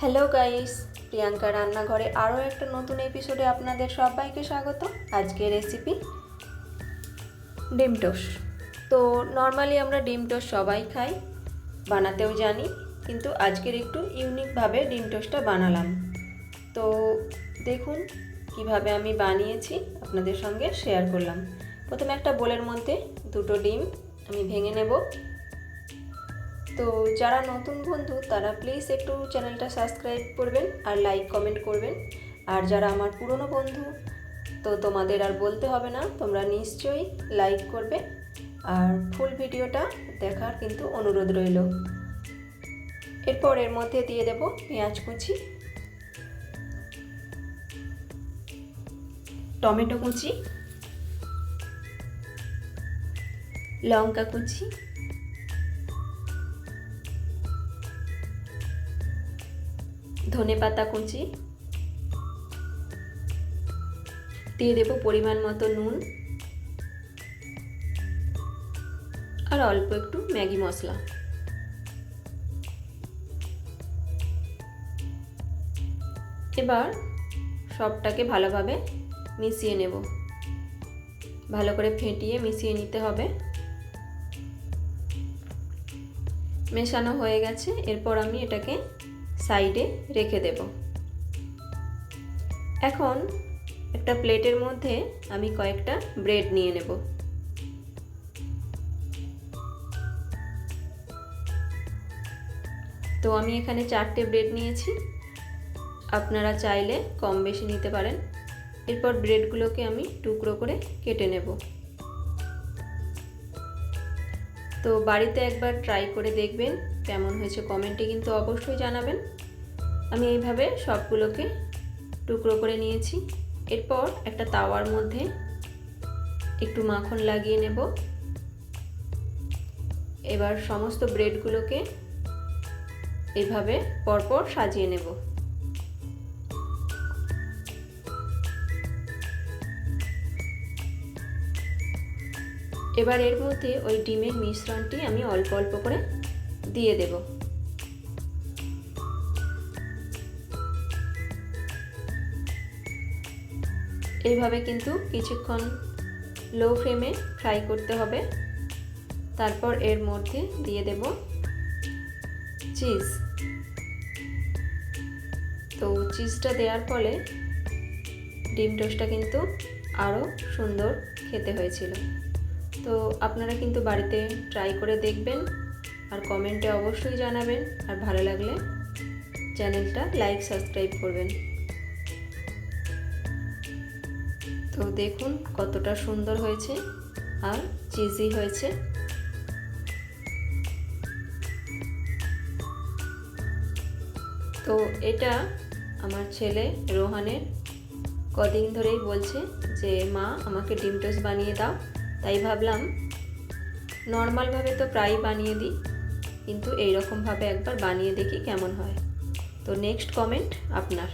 Hello guys Priyanka রান্নাঘরে আরও একটা নতুন এপিসোডে আপনাদের সবাইকে স্বাগত। আজকে রেসিপি ডিম টোস্ট। তো নর্মালি আমরা ডিম টোস্ট সবাই খাই, বানাতেও জানি, কিন্তু আজকের একটু ইউনিকভাবে ডিম টোস্টটা বানালাম। তো দেখুন কীভাবে আমি বানিয়েছি, আপনাদের সঙ্গে শেয়ার করলাম। প্রথমে একটা বোলের মধ্যে দুটো ডিম আমি ভেঙে নেব। তো যারা নতুন বন্ধু, তারা প্লিজ একটু চ্যানেলটা সাবস্ক্রাইব করবেন আর লাইক কমেন্ট করবেন। আর যারা আমার পুরনো বন্ধু, তো তোমাদের আর বলতে হবে না, তোমরা নিশ্চয়ই লাইক করবে। আর ফুল ভিডিওটা দেখার কিন্তু অনুরোধ রইল। এরপর এর মধ্যে দিয়ে দেব পেঁয়াজ কুচি, টমেটো কুচি, লঙ্কা কুচি ধনে পাতা কুচি। দিয়ে দেব পরিমাণ মতো নুন। আর অল্প একটু ম্যাগি মশলা। এবার সবটাকে ভালোভাবে মিশিয়ে নেব। ভালো করে ফেটিয়ে মিশিয়ে নিতে হবে। মেশানো হয়ে গেছে। এরপর আমি এটাকে সাইডে রেখে দেব। এখন একটা প্লেটের মধ্যে আমি কয়েকটা ব্রেড নিয়ে নেব। তো আমি এখানে চারটে ব্রেড নিয়েছি। আপনারা চাইলে কম বেশি নিতে পারেন। এরপর ব্রেডগুলোকে আমি টুকরো করে কেটে নেব। তো বাড়িতে একবার ট্রাই করে দেখবেন, কেমন হয়েছে কমেন্টে কিন্তু অবশ্যই জানাবেন। আমি এইভাবে সবগুলোকে টুকরো করে নিয়েছি। এরপর একটা তাওয়ার মধ্যে একটু মাখন লাগিয়ে নেব। এবার সমস্ত ব্রেডগুলোকে এভাবে পরপর সাজিয়ে নেব। এবার এর মধ্যে ওই ডিমের মিশ্রণটি আমি অল্প অল্প করে দিয়ে দেব। এইভাবে কিন্তু কিছুক্ষণ লো ফ্লেমে ফ্রাই করতে হবে। তারপর এর মধ্যে দিয়ে দেব চিজ তো চিজটা দেওয়ার ফলে ডিম টোস্টটা কিন্তু আরও সুন্দর খেতে হয়েছিল। আপনারা কিন্তু বাড়িতে ট্রাই করে দেখবেন আর কমেন্টে অবশ্যই জানাবেন। আর ভালো লাগলে চ্যানেলটা লাইক সাবস্ক্রাইব করবেন। তো দেখুন কতটা সুন্দর হয়েছে আর চিজি হয়েছে। তো এটা আমার ছেলে রোহানের। কদিন ধরেই বলছে যে, মা, আমাকে ডিম টোস্ট বানিয়ে দাও। তাই ভাবলাম, নর্মালভাবে তো প্রায় বানিয়ে দিই, কিন্তু এইরকমভাবে একবার বানিয়ে দেখি কেমন হয়। তো নেক্সট কমেন্ট আপনার।